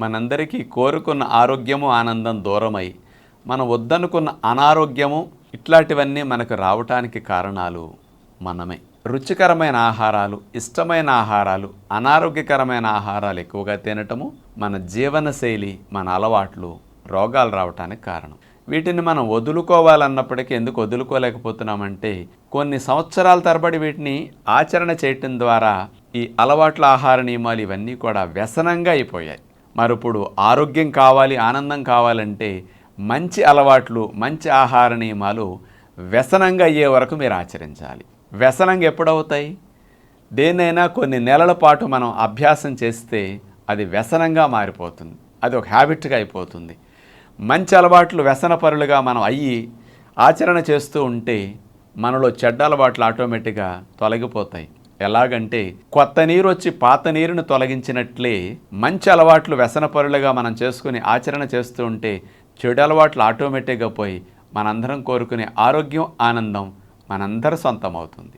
మనందరికీ కోరుకున్న ఆరోగ్యము ఆనందం దూరమై మనం వద్దనుకున్న అనారోగ్యము ఇట్లాంటివన్నీ మనకు రావటానికి కారణాలు మనమే. రుచికరమైన ఆహారాలు ఇష్టమైన ఆహారాలు అనారోగ్యకరమైన ఆహారాలు ఎక్కువగా తినటము మన జీవనశైలి మన అలవాట్లు రోగాలు రావటానికి కారణం. వీటిని మనం వదులుకోవాలన్నప్పటికీ ఎందుకు వదులుకోలేకపోతున్నామంటే కొన్ని సంవత్సరాల తరబడి వీటిని ఆచరణ చేయటం ద్వారా ఈ అలవాట్ల ఆహార నియమాలు ఇవన్నీ కూడా వ్యసనంగా అయిపోయాయి. మరి ఇప్పుడు ఆరోగ్యం కావాలి ఆనందం కావాలంటే మంచి అలవాట్లు మంచి ఆహార నియమాలు వ్యసనంగా అయ్యే వరకు మీరు ఆచరించాలి. వ్యసనంగా ఎప్పుడవుతాయి? దేన్నైనా కొన్ని నెలల పాటు మనం అభ్యాసం చేస్తే అది వ్యసనంగా మారిపోతుంది. అది ఒక హ్యాబిట్గా అయిపోతుంది. మంచి అలవాట్లు వ్యసనపరులుగా మనం అయ్యి ఆచరణ చేస్తూ ఉంటే మనలో చెడ్డ అలవాట్లు ఆటోమేటిక్గా తొలగిపోతాయి. ఎలాగంటే కొత్త నీరు వచ్చి పాత నీరును తొలగించినట్లే మంచి అలవాట్లు వ్యసనపరులుగా మనం చేసుకుని ఆచరణ చేస్తూ ఉంటే చెడు అలవాట్లు ఆటోమేటిక్గా పోయి మనందరం కోరుకునే ఆరోగ్యం ఆనందం మనందరి సొంతం అవుతుంది